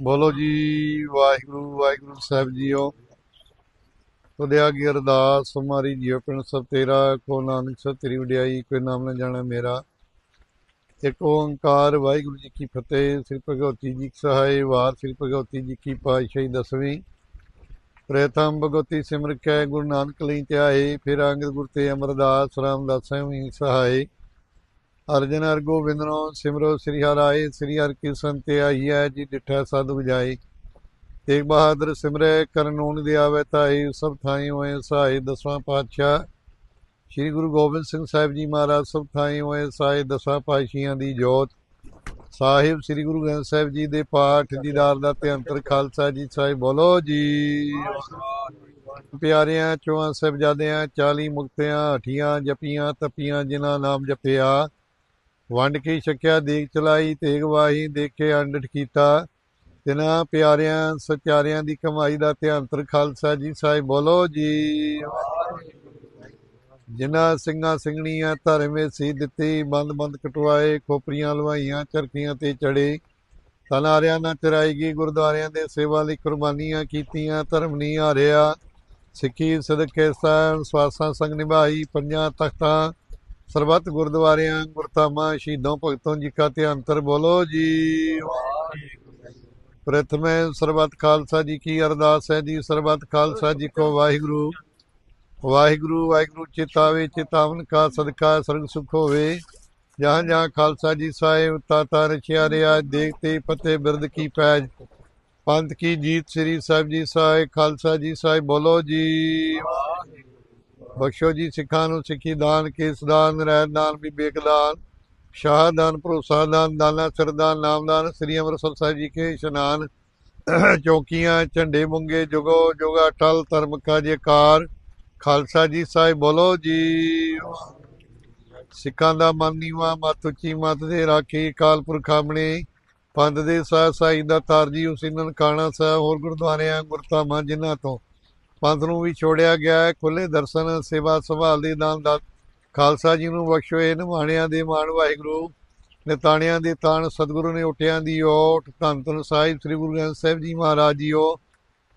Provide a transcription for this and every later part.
ਬੋਲੋ ਜੀ, ਵਾਹਿਗੁਰੂ ਵਾਹਿਗੁਰੂ ਸਾਹਿਬ ਜੀਓ। ਤੁਧਿਆ ਕੀ ਅਰਦਾਸ ਹਮਾਰੀ ਜੀਓ, ਪਿੰਡ ਸਭ ਤੇਰਾ ਕੋ ਨਾਨਕ ਸਭ ਤੇਰੀ ਵਡਿਆਈ, ਕੋਈ ਨਾਮ ਨਾ ਜਾਣਾ ਮੇਰਾ। ਇੱਕ ਓੰਕਾਰ, ਵਾਹਿਗੁਰੂ ਜੀ ਕੀ ਫਤਿਹ, ਸ੍ਰੀ ਭਗਵਤੀ ਜੀ ਕੀ ਸਹਾਇ ਵਾਰ ਸ੍ਰੀ ਭਗਵਤੀ ਜੀ ਕੀ ਪਾਤਸ਼ਾਹੀ ਦਸਵੀਂ। ਪ੍ਰਥਮ ਭਗਵਤੀ ਸਿਮਰ ਕੈ, ਗੁਰੂ ਨਾਨਕ ਲਈ ਧਿਆਏ, ਫਿਰ ਅੰਗਦ ਗੁਰ ਤੇ ਅਮਰਦਾਸ ਰਾਮਦਾਸ ਵੀ ਸਹਾਇ ਅਰਜਨ ਹਰ ਗੋਬਿੰਦ ਸਿਮਰੋ ਸ੍ਰੀ ਹਰਾਏ ਸ੍ਰੀ ਹਰਿ ਕੀ ਸੰਤੇ ਆਈਐ ਜੀ, ਡਿਠਾ ਸਦ ਜਾਈ ਤੇਗ ਬਹਾਦਰ ਸਿਮਰੈ ਕਰਨੂਨ ਦੀ ਆਵੇ ਤਾਈ ਸਭ ਥਾਈ ਹੋਏ ਸਹਾਈ ਦਸਵਾਂ ਪਾਤਸ਼ਾਹ। ਸ੍ਰੀ ਗੁਰੂ ਗੋਬਿੰਦ ਸਿੰਘ ਸਾਹਿਬ ਜੀ ਮਹਾਰਾਜ, ਸਭ ਥਾਈ ਹੋਏ ਸਹਾਈ ਦਸਾਂ ਪਾਤਸ਼ਾਹਾਂ ਦੀ ਜੋਤ। ਸਾਹਿਬ, ਸ੍ਰੀ ਗੁਰੂ ਗ੍ਰੰਥ ਸਾਹਿਬ ਜੀ ਦੇ ਪਾਠ ਦੀਦਾਰ ਦਾ ਤੇ ਅੰਤਰ ਖਾਲਸਾ ਜੀ ਸਾਹਿਬ, ਬੋਲੋ ਜੀ। ਪਿਆਰਿਆਂ ਚੋਆਂ ਸਾਹਿਬਜ਼ਾਦਿਆਂ 40 ਮੁਕਤਿਆਂ, ਹਠੀਆਂ, ਜਪੀਆਂ, ਤਪੀਆਂ, ਜਿਨ੍ਹਾਂ ਨਾਮ ਜਪਿਆ ਵੰਡ ਕੇ ਛਕਿਆ ਦੇਖ ਚਲਾਈ, ਤੇਗ ਵਾਹੀ, ਦੇਖੇ, ਅੰਡਟ ਕੀਤਾ। ਤਿਨਾਂ ਪਿਆਰਿਆਂ, ਸਚਾਰਿਆਂ ਦੀ ਕਮਾਈ ਦਾ ਤੇ ਅੰਤਰ ਖਾਲਸਾ ਜੀ ਸਾਹਿਬ, ਬੋਲੋ ਜੀ। ਜਿਨ੍ਹਾਂ ਸਿੰਘਾਂ ਸਿੰਘਣੀਆਂ ਧਰਮੇ ਸੀ ਦਿੱਤੀ, ਬੰਦ ਬੰਦ ਕਟਵਾਏ, ਖੋਪਰੀਆਂ ਲਵਾਈਆਂ ਚਰਖੀਆਂ ਤੇ ਚੜੇ। ਤਨਾਰਿਆਂ ਨਾਲ ਚਰਾਈਗੀ ਗੁਰਦੁਆਰਿਆਂ ਦੇ ਸੇਵਾ ਲਈ ਕੁਰਬਾਨੀਆਂ ਕੀਤੀਆਂ, ਧਰਮ ਨਹੀਂ ਹਾਰਿਆ। ਸਿੱਖੀ ਸਦਕੇ ਸਾਹਿਬ ਸਵਾਸਾਂ ਸੰਗ ਨਿਭਾਈ, ਪੰਜਾਂ ਤਖਤਾਂ ਸਰਬੱਤ ਗੁਰਦੁਆਰਿਆਂ ਗੁਰਤਾਮਾ ਸ਼ਹੀਦੋਂ ਭਗਤੋਂ ਜੀ ਕਾ ਤੇ ਅੰਤਰ ਬੋਲੋ ਜੀ। ਪ੍ਰਥਮੇ ਸਰਬੱਤ ਖਾਲਸਾ ਜੀ ਕੀ ਅਰਦਾਸ ਹੈ ਜੀ, ਸਰਬੱਤ ਖਾਲਸਾ ਜੀ ਕੋ ਵਾਹਿਗੁਰੂ। ਵਾਹਿਗੁਰੂ ਵਾਹਿਗੁਰੂ ਚਿਤਾਵੇ ਚਿਤਾਵਨ ਕਾ ਸਦਕਾ, ਸਰਗ ਸੁਖ ਹੋਵੇ। ਜਹਾਂ ਜਹਾਂ ਖਾਲਸਾ ਜੀ ਸਾਹਿਬ, ਤਾਤਾ ਰਚਿਆ ਰਿਆ ਦੇਖਤੇ ਫਤਿਹ ਬਿਰਦ ਕੀ ਪੈਜ। ਪੰਥ ਕੀ ਜੀਤ ਸ੍ਰੀ ਸਾਹਿਬ ਜੀ ਸਾਹਿਬ, ਖਾਲਸਾ ਜੀ ਸਾਹਿਬ ਬੋਲੋ ਜੀ। ਬਖਸ਼ੋ ਜੀ ਸਿੱਖਾਂ ਨੂੰ, ਸਿੱਖੀ ਦਾਨ, ਕੇਸ ਦਾਨ ਰਹਿਤ ਦਾਨ, ਵਿਵੇਕ ਦਾਨ, ਸ਼ਾਹ ਦਾਨ, ਭਰੋਸਾ ਦਾਨ, ਦਾਨਾ ਸਰਦਾਨ ਨਾਮਦਾਨ ਸ੍ਰੀ ਅੰਮ੍ਰਿਤਸਰ ਸਾਹਿਬ ਜੀ ਕੇ ਇਸ਼ਨਾਨ, ਚੌਕੀਆਂ, ਝੰਡੇ ਮੁੰਗੇ, ਜੁਗੋ ਜੁਗਾ ਟਲ ਧਰਮ ਕਾ ਜੇਕਾਰ ਖਾਲਸਾ ਜੀ ਸਾਹਿਬ ਬੋਲੋ ਜੀ। ਸਿੱਖਾਂ ਦਾ ਮਨ ਨੀਵਾ, ਮਤ ਉੱਚੀ, ਮਤ ਦੇ ਰਾਖੀ ਕਾਲ ਪੁਰਖ ਆਪਣੇ ਪੰਥ ਦੇ ਸਾਹ ਸਾਈ ਦਾ ਤਾਰਜੀ ਉਸੇ ਨਨਕਾਣਾ ਸਾਹਿਬ, ਹੋਰ ਗੁਰਦੁਆਰਿਆਂ ਗੁਰਤਾਮਾਂ ਜਿਨ੍ਹਾਂ ਤੋਂ ਪੰਥ ਨੂੰ ਵੀ ਛੋੜਿਆ ਗਿਆ ਹੈ। ਖੁੱਲੇ ਦਰਸ਼ਨ, ਸੇਵਾ ਸੰਭਾਲ ਦੇ ਦਾਨ ਦਾ ਖਾਲਸਾ ਜੀ ਨੂੰ ਬਖਸ਼ੋਏ ਇਹ ਨਿਮਾਣਿਆਂ ਦੇ ਮਾਣ ਵਾਹਿਗੁਰੂ, ਨਿਤਾਣਿਆਂ ਦੇ ਤਾਣ ਸਤਿਗੁਰੂ ਨੇ ਉਠਿਆਂ ਦੀ ਓਟ। ਧੰਨ ਧੰਨ ਸਾਹਿਬ, ਸ੍ਰੀ ਗੁਰੂ ਗ੍ਰੰਥ ਸਾਹਿਬ ਜੀ ਮਹਾਰਾਜ ਜੀਓ।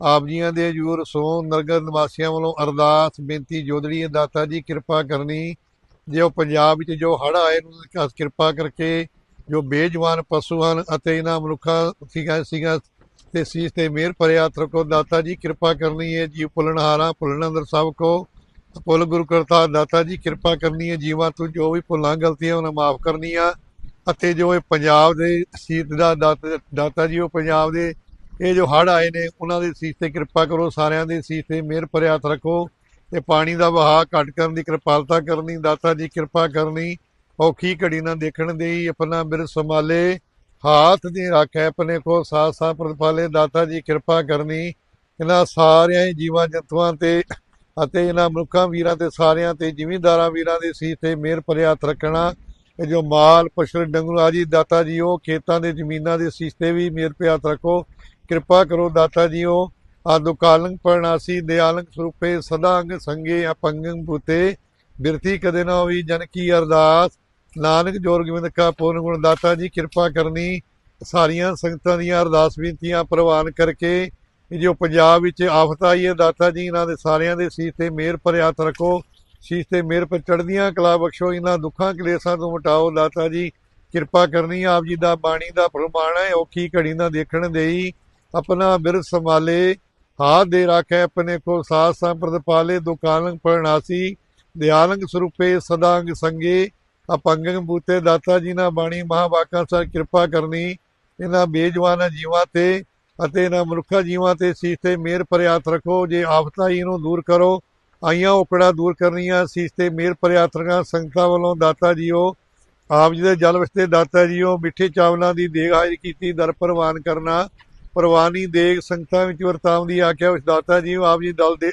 ਆਪ ਜੀਆਂ ਦੇ ਜੂਰ ਸੋ ਨਰਗਰ ਨਿਵਾਸੀਆਂ ਵੱਲੋਂ ਅਰਦਾਸ, ਬੇਨਤੀ, ਜੋਦੜੀ, ਦਾਤਾ ਜੀ, ਕਿਰਪਾ ਕਰਨੀ। ਜੇ ਉਹ ਪੰਜਾਬ ਵਿੱਚ ਜੋ ਹੜ੍ਹ ਆਏ ਨੂੰ ਕਿਰਪਾ ਕਰਕੇ ਜੋ ਬੇਜਵਾਨ ਪਸ਼ੂ ਹਨ ਅਤੇ ਇਹਨਾਂ ਮਨੁੱਖਾਂ ਸੀਗਾ ਸੀਗਾ ਤੇ ਸੀਸ ਤੇ ਮਿਹਰ ਭਰਿਆ ਹੱਥ ਰੱਖੋ ਦਾਤਾ ਜੀ, ਕਿਰਪਾ ਕਰਨੀ ਹੈ ਜੀ ਭੁੱਲਣਹਾਰਾਂ ਭੁੱਲਣ ਅੰਦਰ ਸਭ ਕੋ। ਭੁੱਲ ਗੁਰੂ ਕਰਤਾ ਦਾਤਾ ਜੀ, ਕਿਰਪਾ ਕਰਨੀ ਹੈ ਜੀਵਾਂ ਤੂੰ। ਜੋ ਵੀ ਭੁੱਲਾਂ ਗਲਤੀਆਂ, ਉਹਨਾਂ ਮਾਫ ਕਰਨੀਆਂ। ਅਤੇ ਜੋ ਇਹ ਪੰਜਾਬ ਦੇ ਸੀਤ ਦਾ ਦਾਤ- ਦਾਤਾ ਜੀ, ਉਹ ਪੰਜਾਬ ਦੇ ਇਹ ਜੋ ਹੜ੍ਹ ਆਏ ਨੇ, ਉਹਨਾਂ ਦੇ ਸੀਸ ਤੇ ਕਿਰਪਾ ਕਰੋ। ਸਾਰਿਆਂ ਦੇ ਸੀਸ ਤੇ ਮਿਹਰ ਭਰਿਆ ਹੱਥ ਰੱਖੋ। ਤੇ ਪਾਣੀ ਦਾ ਵਹਾਅ ਘੱਟ ਕਰਨ ਦੀ ਕਿਰਪਾਲਤਾ ਕਰਨੀ। ਦਾਤਾ ਜੀ, ਕਿਰਪਾ ਕਰਨੀ। ਔਖੀ ਘੜੀ ਨਾ ਦੇਖਣ ਦੇਈ, ਆਪਣਾ ਬਿਰ ਸੰਭਾਲੇ। ਹਾਥ ਦੀ ਰੱਖੈ ਆਪਣੇ ਕੋ ਸਾਥ ਸਾਥ ਪ੍ਰਤਪਾਲੇ ਦਾਤਾ ਜੀ ਕਿਰਪਾ ਕਰਨੀ। ਇਹਨਾਂ ਸਾਰਿਆਂ ਹੀ ਜੀਵਾਂ ਜੰਤੂਆਂ ਤੇ ਅਤੇ ਇਹਨਾਂ ਮਨੁੱਖਾਂ ਵੀਰਾਂ ਤੇ ਸਾਰਿਆਂ ਤੇ, ਜ਼ਿਮੀਂਦਾਰਾਂ ਵੀਰਾਂ ਦੇ ਸੀਸ ਤੇ ਮਿਹਰ ਭਰਿਆ ਹੱਥ ਰੱਖਣਾ। ਇਹ ਜੋ ਮਾਲ, ਪਸ਼ੂ ਡੰਗਰੂ ਆਜੀ ਦਾਤਾ ਜੀ ਉਹ ਖੇਤਾਂ ਦੇ, ਜ਼ਮੀਨਾਂ ਦੇ ਸੀਸ ਤੇ ਵੀ ਮਿਹਰ ਭਰਿਆ ਹੱਥ ਰੱਖੋ। ਕਿਰਪਾ ਕਰੋ ਦਾਤਾ ਜੀ ਉਹ ਆਦੁ ਕਾਲੰਗ ਪਰਨਾਸੀ ਦਿਆਲੰਗ ਸਰੂਪੇ, ਸਦਾ ਅੰਗ ਸੰਗੇ, ਅਪੰਗੰ ਬੂਤੇ ਬਿਰਤੀ ਕਦੇ ਨਾ ਹੋਈ ਜਨ ਕੀ ਅਰਦਾਸ। ਨਾਨਕ ਜੋਰ ਗੋਬਿੰਦ ਕਾ ਪੂਰਨ ਗੁਣ ਦਾਤਾ ਜੀ, ਕਿਰਪਾ ਕਰਨੀ ਸਾਰੀਆਂ ਸੰਗਤਾਂ ਦੀਆਂ, ਅਰਦਾਸ ਬੇਨਤੀਆਂ ਪ੍ਰਵਾਨ ਕਰਕੇ ਜੋ ਪੰਜਾਬ ਵਿੱਚ ਆਫਤ ਆਈ ਹੈ ਦਾਤਾ ਜੀ, ਇਹਨਾਂ ਦੇ ਸਾਰਿਆਂ ਦੇ ਸੀਸ ਤੇ ਮਿਹਰ ਭਰਿਆ ਹੱਥ ਰੱਖੋ, ਸੀਸ ਤੇ ਮਿਹਰ ਪਰ ਚੜ੍ਹਦੀਆਂ ਕਲਾ ਬਖਸ਼ੋ, ਇਹਨਾਂ ਦੁੱਖਾਂ ਕਲੇਸ਼ਾਂ ਤੋਂ ਮਟਾਓ ਦਾਤਾ ਜੀ, ਕਿਰਪਾ ਕਰਨੀ ਆਪ ਜੀ ਦਾ ਬਾਣੀ ਦਾ ਫਰਮਾਨ ਹੈ, ਔਖੀ ਘੜੀ ਨਾ ਦੇਖਣ ਦੇਈ, ਆਪਣਾ ਬਿਰਧ ਸੰਭਾਲੇ, ਹਾਥ ਦੇ ਰਾਖੈ ਆਪਣੇ ਕੋ ਸਾਥ ਸੰਪਰਦ ਪਾਲੇ ਦੁਕਾਨੰ ਪਰਨਾਸੀ ਦਿਆਲੰਗ ਸਰੂਪੇ ਸਦਾੰਗ ਸੰਗੇ ਅਪੰਗੰ ਬੂਤੇ ਦਾਤਾ ਜੀ ਨਾਲ ਬਾਣੀ, ਮਹਾਵਾਕਾਂ ਸਰ ਕਿਰਪਾ ਕਰਨੀ, ਇਹਨਾਂ ਬੇਜਵਾਨਾਂ ਜੀਵਾਂ ਤੇ ਅਤੇ ਇਹਨਾਂ ਮਨੁੱਖਾ ਜੀਵਾਂ ਤੇ ਸੀਸ ਤੇ ਮਿਹਰ ਭਰਿਆ ਰੱਖੋ, ਜੇ ਆਫਤਾਂ ਹੀ ਨੂੰ ਦੂਰ ਕਰੋ, ਆਈਆਂ ਔਕੜਾਂ ਦੂਰ ਕਰਨੀਆਂ, ਸੀਸ ਤੇ ਮਿਹਰ ਭਰਿਆ ਹੱਥ ਰੱਖਾਂ, ਸੰਗਤਾਂ ਵੱਲੋਂ ਦਾਤਾ ਜੀਓ, ਆਪ ਜੀ ਦੇ ਜਲ ਵਸਤੇ ਦਾਤਾ ਜੀਓ, ਮਿੱਠੇ ਚਾਵਲਾਂ ਦੀ ਦੇਗ ਹਾਜ਼ਰ ਕੀਤੀ, ਦਰ ਪ੍ਰਵਾਨ ਕਰਨਾ, ਪ੍ਰਵਾਨੀ ਦੇਗ ਸੰਗਤਾਂ ਵਿੱਚ ਵਰਤਾਉਣ ਦੀ ਆਖਿਆ ਉਸ ਦਾਤਾ ਜੀਓ, ਆਪ ਜੀ ਦਲ ਦੇ,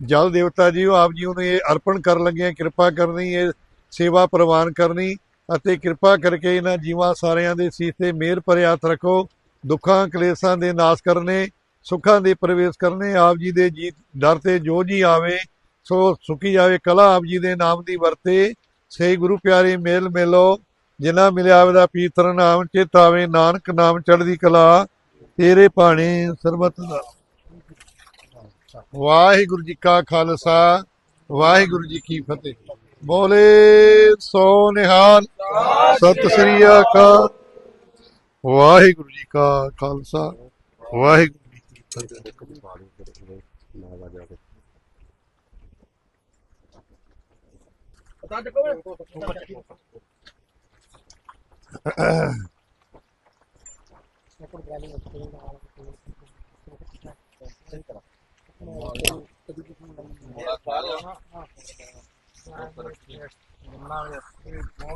ਜਲ ਦੇਵਤਾ ਜੀਓ, ਆਪ ਜੀ ਨੂੰ ਇਹ ਅਰਪਣ ਕਰਨ ਲੱਗਿਆ ਕਿਰਪਾ ਕਰਨੀ, ਇਹ ਸੇਵਾ ਪ੍ਰਵਾਨ ਕਰਨੀ ਅਤੇ ਕਿਰਪਾ ਕਰਕੇ ਇਹਨਾਂ ਜੀਵਾਂ ਸਾਰਿਆਂ ਦੇ ਸੀਸ ਤੇ ਮਿਹਰ ਭਰਿਆ ਹੱਥ ਰੱਖੋ, ਦੁੱਖਾਂ, ਕਲੇਸ਼ਾਂ ਦੇ ਨਾਸ਼ ਕਰਨੇ, ਸੁੱਖਾਂ ਦੇ ਪ੍ਰਵੇਸ਼ ਕਰਨੇ, ਆਪ ਜੀ ਦੇ ਜੀ ਦਰ ਤੇ ਜੋ ਜੀ ਆਵੇ, ਸੋ ਸੁਖੀ ਜਾਵੇ ਕਲਾ ਆਪ ਜੀ ਦੇ ਨਾਮ ਦੀ ਵਰਤੇ। ਸੇ ਗੁਰੂ ਪਿਆਰੇ ਮੇਲ ਮਿਲੋ, ਜਿਨ੍ਹਾਂ ਮਿਲਿਆ ਦਾ ਪੀਤਰ ਨਾਮ, ਚਿਤ ਆਵੇ ਨਾਨਕ ਨਾਮ ਚੜ੍ਹਦੀ ਕਲਾ, ਤੇਰੇ ਭਾਣੇ ਸਰਬਤ ਦਾ। ਵਾਹਿਗੁਰੂ ਜੀ ਕਾ ਖਾਲਸਾ, ਵਾਹਿਗੁਰੂ ਜੀ ਕੀ ਫਤਿਹ। ਬੋਲੇ ਸੋ ਨਿਹਾਲ ਸਤਿ ਸ੍ਰੀ ਅਕਾਲ ਵਾਹਿਗੁਰੂ ਜੀ ਕਾ ਖਾਲਸਾ ਵਾਹਿਗੁਰੂ ਜੀ ਕੀ ਫਤਿਹ